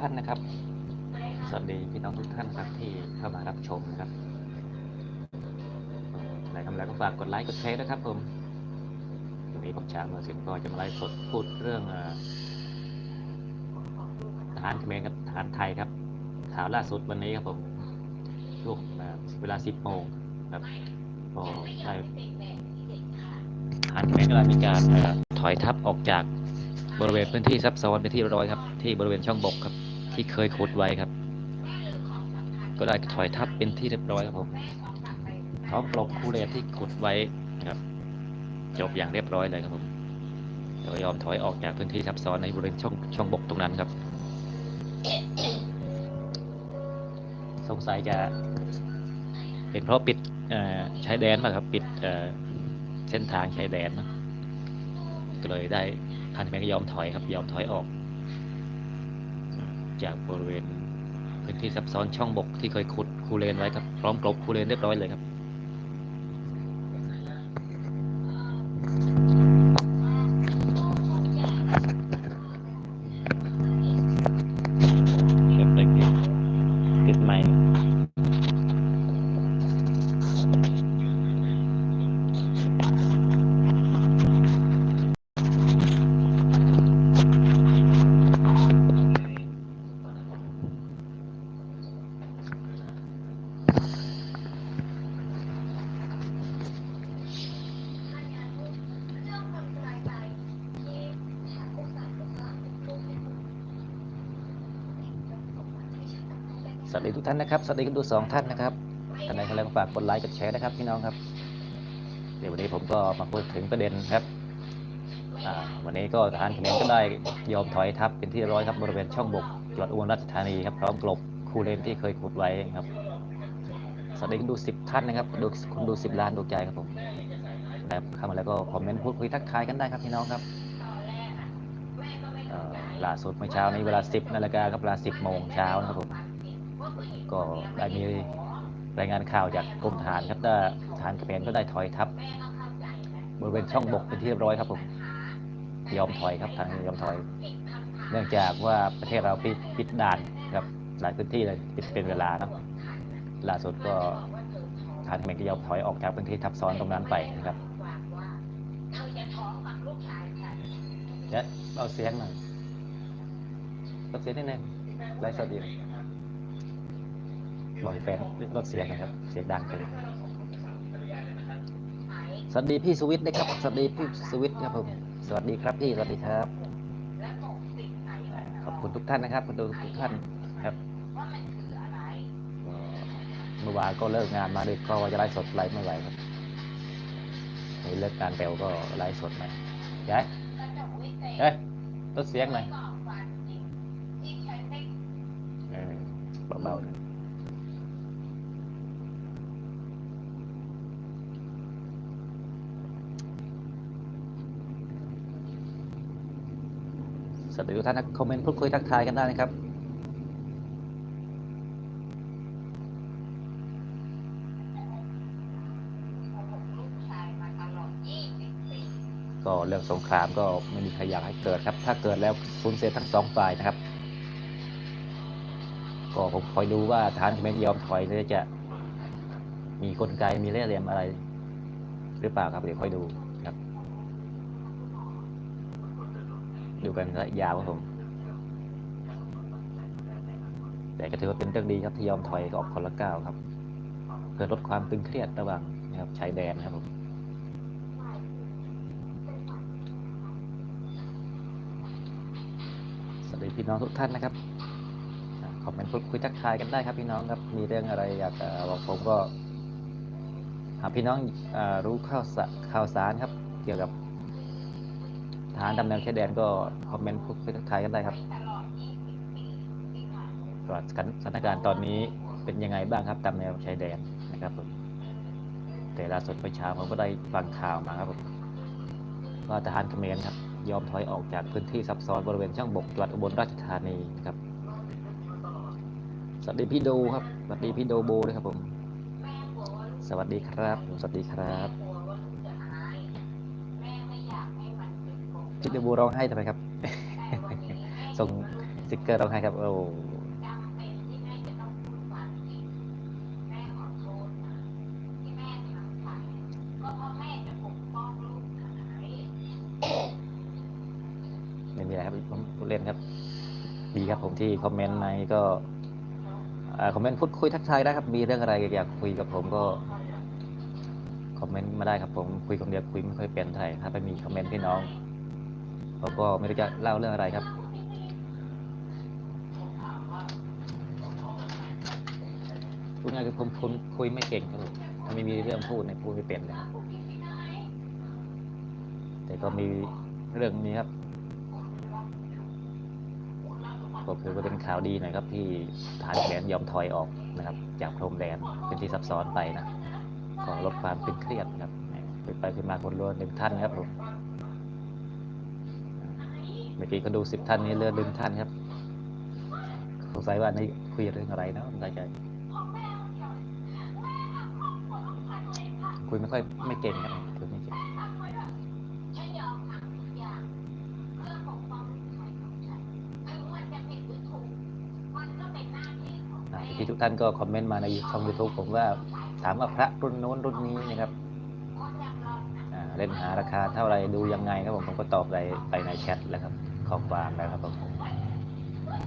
ท่านนะครับ สวัสดีพี่น้องทุกท่านครับที่เข้ามารับชมนะครับอะไรทำแล้วก็ฝากกดไลค์กดแชร์นะครับผมวันนี้ผมช้างเมือสิงก็จะมาไลฟ์สดพูดเรื่องเอ่อทหารเขมรกับทหารไทยครับ ข่าวล่าสุดวันนี้ครับผมช่วงเอ่อเวลา10โมงครับก็ได้ทหารเขมรกำลังมีการเอ่อถอยทัพออกจากบริเวณพื้นที่ซับซ้อนเป็นที่เรียบร้อยครับ ที่บริเวณช่องบกครับ ที่เคยขุดไว้ครับ ก็ได้ถอยทับเป็นที่เรียบร้อยครับผมพร้อปลบคูเลนที่ขุดไว้ครับ จบอย่างเรียบร้อยเลยครับผมแล้วก็ยอมถอยออกจากพื้นที่ซับซ้อนในบริเวณช่องช่องบกตรงนั้นครับ สงสัยจะเป็นเพราะปิดชายแดนป่ะครับ ปิดเส้นทางชายแดนนะก็เลยได้ทันแมก็ยอมถอยครับ ยอมถอยออก จากบริเวณพื้นที่ซับซ้อนช่องบกที่เคยขุดคูเลนไว้ครับ พร้อมกลบคูเลนเรียบร้อยเลยครับ ท่านนะครับ สวัสดีคุณดูสองท่านนะครับท่านใดก็แล้วฝากกดไลค์กดแชร์นะครับพี่น้องครับ เดี๋ยววันนี้ผมก็มาพูดถึงประเด็นครับวันนี้ก็ทหารเขมรก็ได้ยอมถอยทัพเป็นที่ร้อยครับบริเวณช่องบกจังหวัดอุบลราชธานีครับพร้อมกลบคูเลนที่เคยขุดไว้ครับ สวัสดีคุณดูสิบท่านนะครับดูคุณดูสิบล้านดวงใจครับผมแล้วเข้ามาแล้วก็คอมเมนต์พูดคุยทักทายกันได้ครับพี่น้องครับล่าสุดเมื่อเช้านี้เวลา 10นาฬิกาครับเวลา 10โมงเช้านะครับผม ก็ได้มีรายงานข่าวจากกรมทหารครับได้ทหารเขมรก็ได้ถอยทัพบริเวณช่องบกเป็นที่เรียบร้อยครับผมยอมถอยครับทางยอมถอย เนื่องจากว่าประเทศเราปิดปิดด่านครับหลายพื้นที่เลยปิดเป็นเวลานะล่าสุดก็ทารเขมรก็ยอมถอยออกจากพื้นที่ทับซ้อนตรงนั้นไปนะครับเดี๋ยวเอาเสียงหน่อยลดเสียงนิดนึงไลฟ์สด ดีลอยแฟนลดเสียงนะครับ เสียงดังไปสวัสดีพี่สวิตนะครับ สวัสดีพี่สวิตครับผม สวัสดีครับพี่ สวัสดีครับ ขอบคุณทุกท่านนะครับคุณดูทุกท่านครับก็เมื่อวานก็เลิกงานมาดึกก็ว่าจะไลฟ์สดไลฟ์ไม่ไหวครับนี่เลิกงานเร็วก็ไลฟ์สดหน่อยย้ายเฮ้ยลดเสียงหน่อยเออเบาๆหน่อย สวัสดีทุกท่านนะคอมเมนต์พูดคุยทักทายกันได้นะครับก็เรื่องสงครามก็ไม่มีใครอยากให้เกิดครับ ถ้าเกิดแล้วสูญเสียทั้งสองฝ่ายนะครับ ก็ผมคอยดูว่าทหารเขมรยอมถอยจะมีกลไกมีเล่ห์เหลี่ยมอะไร หรือเปล่าครับเดี๋ยวค่อยดู ครับดูกันระยะยาวครับผม แต่ก็ถือว่าเป็นเรื่องดีครับที่ยอมถอยออกคนละก้าวครับ เพื่อลดความตึงเครียดระหว่างนะครับชายแดนนะครับผมสวัสดีพี่น้องทุกท่านนะครับคอมเมนต์พูดคุยทักทายกันได้ครับพี่น้องครับมีเรื่องอะไรอยากจะบอกผมก็หากพี่น้องอรู้ข่าวข่าวสารครับ เกี่ยวกับ ทหารดำแนวชายแดนก็คอมเมนต์พูดคุยทักทายกันได้ครับสถานการณ์ตอนนี้เป็นยังไงบ้างครับตามแนวชายแดนนะครับผมแต่ล่าสุดเมื่อเช้าผมก็ได้ฟังข่าวมาครับผมว่าทหารเขมรครับยอมถอยออกจากพื้นที่ซับซ้อนบริเวณช่องบกจังหวัดอุบลราชธานีครับสวัสดีพี่โดครับสวัสดีพี่โดโบด้วยครับผม สวัสดีครับ สวัสดีครับ พี่โดโบร้องไห้ทำไมครับ ส่งสติกเกอร์ร้องไห้ครับ โอ้ไม่มีอะไรครับผมพูดเล่นครับ ดีครับผมที่คอมเมนต์ในก็อ่าคอมเมนต์พูดคุยทักทายได้ครับ มีเรื่องอะไรอยากคุยกับผมก็คอมเมนต์มาได้ครับผมคุยคนเดียวคุยไม่ค่อยเป็นเท่าไหร่ถ้าไปมีคอมเมนต์พี่น้อง เขาก็ไม่รู้จะเล่าเรื่องอะไรครับ พูดง่ายคือผมคุยไม่เก่งครับถ้าไม่มีเรื่องพูดเนี่ยพูดไม่เป็นเลยแต่ก็มีเรื่องนี้ครับก็คือว่าเป็นข่าวดีหน่อยครับที่ทหารแขนยอมถอยออกนะครับ จากพรมแดนเป็นที่ซับซ้อนไปนะขอลดความตึงเครียดนะครับไปไปขึ้นมาคนรวหนึ่งท่านครับผม เมื่อกี้ก็ดูสิบท่านนี้เลือดหนึ่งท่านครับ สงสัยว่านี่คุยเรื่องอะไรเนาะไม่ใจคุยไม่ค่อยไม่เก่งครับคุยไม่เก่งที่ทุกท่านก็คอมเมนต์มาในช่องยูทูบผมว่าถามว่าพระรุ่นโน้นรุ่นนี้นะครับเล่นหาราคาเท่าไรดูยังไงครับผมผมก็ตอบไปไปในแชทแล้วครับ ขอความแล้ครับผม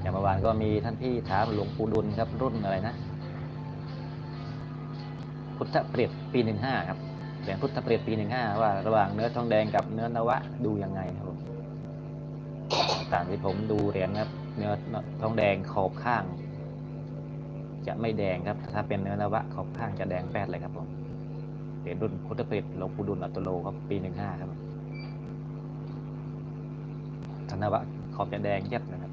อย่างเมื่อวานก็มีท่านพี่ถามหลวงปู่ดุลครับ รุ่นอะไรนะ พุทธเปรียบปีหนึ่งห้าครับเหรียญพุทธเปรียบปีหนึ่งห้าว่าระหว่างเนื้อทองแดงกับเนื้อนวะดูยังไงครับผมตามที่ผมดูเหรียญครับ เนื้อทองแดงขอบข้าง จะไม่แดงครับ ถ้าเป็นเนื้อนวะขอบข้างจะแดงแป๊ดเลยครับผมเหรียญรุ่นพุทธเปรียบหลวงปู่ดุลอัตโลครับปีหนึ่งห้าครับ ธนวะขอบจะแดงเย็บนะครับ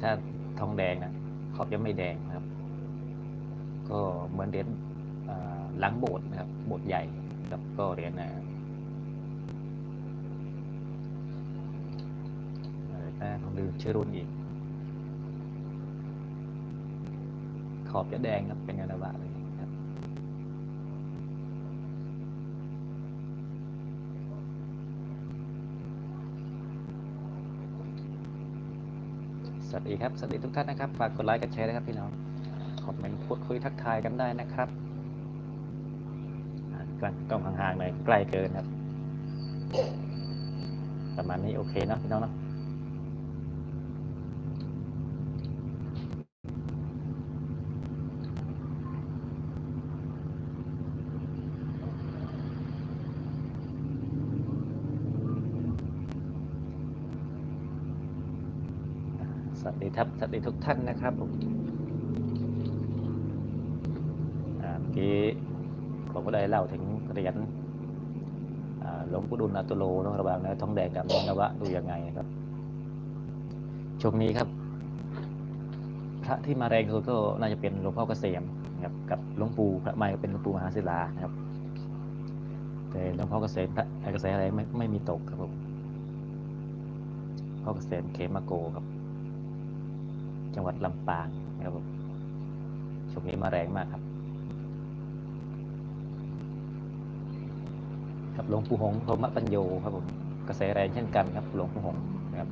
ถ้าทองแดงนะขอบจะไม่แดงครับ ก็เหมือนเหรียญอ่าหลังโบสถ์นะครับโบสถ์ใหญ่ครับก็เหรียญนะอะไรนะผมลืมชื่อรุ่นอีก ขอบจะแดงครับเป็นเงินบาทเลยครับ สวัสดีครับ สวัสดีทุกท่านนะครับ ฝากกดไลค์กดแชร์นะครับพี่น้อง คอมเมนต์พูดคุยทักทายกันได้นะครับกล้องกล้องห่างๆหน่อยใกล้เกินครับ ประมาณนี้โอเคเนาะพี่น้องเนาะ สวัสดีครับสวัสดีทุกท่านนะครับผมเมื่อกี้ผมก็ได้เล่าถึงเหรียญหลวงปู่ดุลอาตุโลนอะระหว่างเนื้อทองแดงกับนวะดูยังไงครับ ช่วงนี้ครับ พระที่มาแรงสุดก็น่าจะเป็นหลวงพ่อเกษมนะครับ กับหลวงปู่พระใหม่ก็เป็นหลวงปู่มหาศิลานะครับ แต่หลวงพ่อเกษมพระกระแสอะไรไม่ไม่มีตกครับผมพ่อเกษมเขมาโกครับ จังหวัดลำปางนะครับผมช่วงนี้มาแรงมากครับ ครับหลวงปู่หงส์พรหมปัญโยครับผมกระแสแรงเช่นกันครับหลวงปู่หงส์นะครับ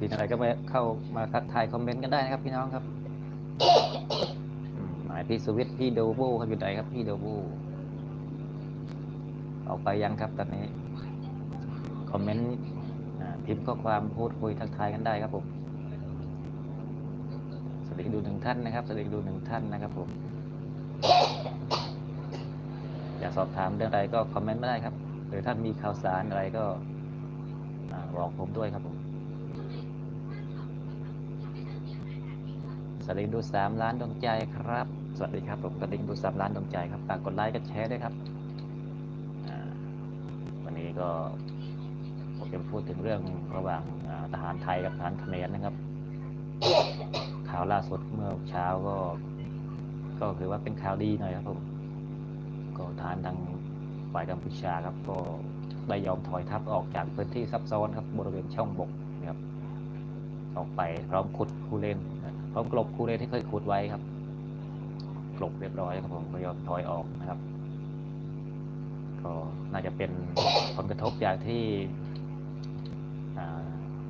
พี่อะไรก็ไปเข้ามาทักทายคอมเมนต์กันได้นะครับ พี่น้องครับหมายพี่สวิตพี่โดโบครับอยู่ไหนครับ พี่โดโบออกไปยังครับตอนนี้คอมเมนต์พิมพ์ข้อความพูดคุยทักทายกันได้ครับผมสวัสดีดูหนึ่งท่านนะครับสวัสดีดูหนึ่งท่านนะครับผมอยากสอบถามเรื่องอะไรก็คอมเมนต์มาได้ครับ หรือท่านมีข่าวสารอะไรก็บอกผมด้วยครับผม สวัสดีดูสามล้านดวงใจครับ สวัสดีครับผมสวัสดีดูสามล้านดวงใจครับฝากกดไลค์กดแชร์ด้วยครับวันนี้ก็ผมจะพูดถึงเรื่องระหว่างทหารไทยกับทหารเขมรนะครับ ข่าวล่าสุดเมื่อเช้าก็ ก็คือว่าเป็นข่าวดีหน่อยครับผมก็ทหารทางฝ่ายกัมพูชาครับ ก็ได้ยอมถอยทัพออกจากพื้นที่ซับซ้อนครับบริเวณช่องบกนะครับออกไปพร้อมขุดคูเลน นะพร้อมกลบคูเลนที่เคยขุดไว้ครับ กลบเรียบร้อยครับผมก็ยอมถอยออกนะครับ ก็น่าจะเป็นผลกระทบจากที่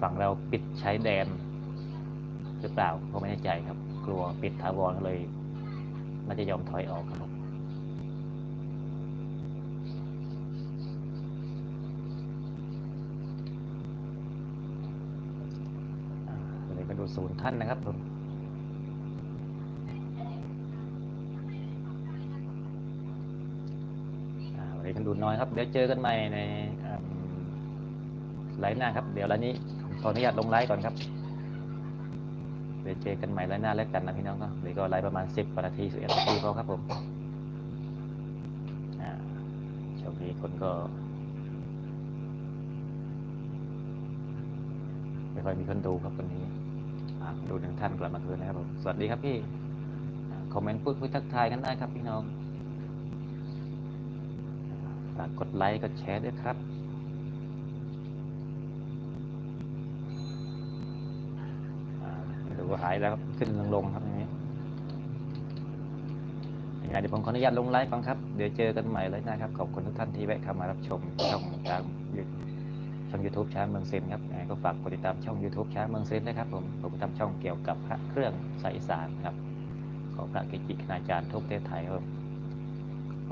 ฝั่งเราปิดใช้แดน หรือเปล่าก็ไม่แน่ใจครับ กลัวปิดถาวรก็เลยน่าจะยอมถอยออกครับผมเลยมาดูศูนย์ท่านนะครับผมอ่าวั นนี้กันดูน้อยครับ เดี๋ยวเจอกันใหม่ในไลฟ์หน้าครับ เดี๋ยวไลฟ์นี้ขออนุญาตลงไลฟ์ก่อนครับ เดี๋ยวเจอกันใหม่ไลฟ์หน้าแล้วกันนะพี่น้องก็เดี๋ยวก็ไลฟ์ประมาณสิบนาทีสิบเอ็ดนาทีพอครับผมอ่าช่วงนี้คนก็ไม่ค่อยมีคนดูครับวันนี้ดูหนึ่งท่านกลับมาคืนนะครับผม สวัสดีครับพี่ คอมเมนต์พูดคุยทักทายกันได้ครับพี่น้อง ฝากกดไลค์กดแชร์ด้วยครับ ดูหายแล้วครับขึ้นลงลงครับอย่างนี้ยังไงเดี๋ยวผมขออนุญาตลงไลฟ์ก่อนครับ เดี๋ยวเจอกันใหม่เลยนะครับ ขอบคุณทุกท่านที่แวะเข้ามารับชมช่องทางช่องยูทูบช้างเมืองเซนครับก็ฝากกดติดตามช่อง YouTube ช้างเมืองเซนนะครับผม ผมทำช่องเกี่ยวกับพระเครื่องสายสานครับ ของพระเกจิคณาจารย์ทุกประเทศไทยครับ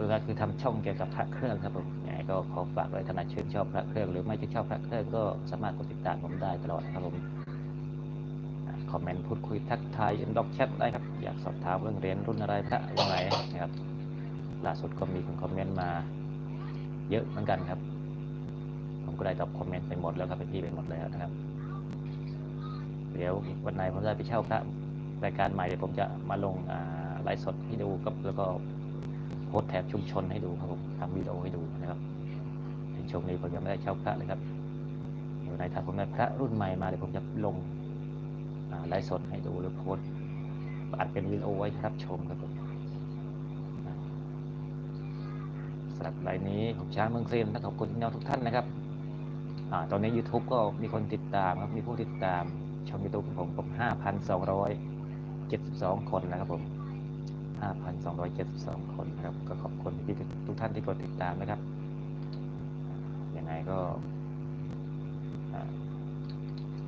พื่อคือทำช่องเกี่ยวกับพระเครื่องครับผมยังไงก็ขอฝากไว้ถ้าใครชื่นชอบพระเครื่องหรือไม่ชื่นชอบพระเครื่องก็สามารถกดติดตามผมได้ตลอดครับผมคอมเมนต์พูดคุยทักทายอินบ็อกแชทได้ครับ อยากสอบถามเรื่องเรียนรุ่นอะไรพระรุ่นไหนนะครับล่าสุดก็มีคนคอมเมนต์มา เยอะเหมือนกันครับ ผมก็ได้ตอบคอมเมนต์ไปหมดแล้วครับไปที่ไปหมดแล้วนะครับ เดี๋ยววันไหนผมจะไปเช่าพระรายการใหม่เดี๋ยวผมจะมาลงอ่าไลฟ์สดให้ดูกับแล้วก็ โพสแท็บชุมชนให้ดูครับผมทำวิดีโอให้ดูนะครับในช่วงนี้ผมยังไม่ได้เช่าพระเลยครับเดี๋ยวในถ้าผมได้พระรุ่นใหม่มาเดี๋ยวผมจะลงไลฟ์สดให้ดูหรือโพสอัดเป็นวิดีโอไว้รับชมครับผมสำหรับไลน์นี้ผมช้างเมืองเซนและขอบคุณพี่น้องทุกท่านนะครับอตอนนี้ YouTube ก็มีคนติดตามครับมีผู้ติดตามช่อง YouTube ของผมผม5,272 คนนะครับผม 5,272 คนครับ ก็ขอบคุณพี่ๆทุกท่านที่กดติดตามนะครับ ยังไงก็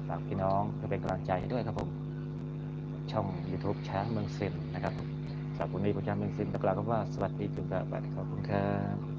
ฝากพี่น้องเพื่อเป็นกำลังใจด้วยครับผม ช่อง YouTube ช้างเมืองเซนนะครับสำหรับวันนี้ผมช้างเมืองเซนกล่าวคำว่าสวัสดีจุกะบัดขอบคุณครับ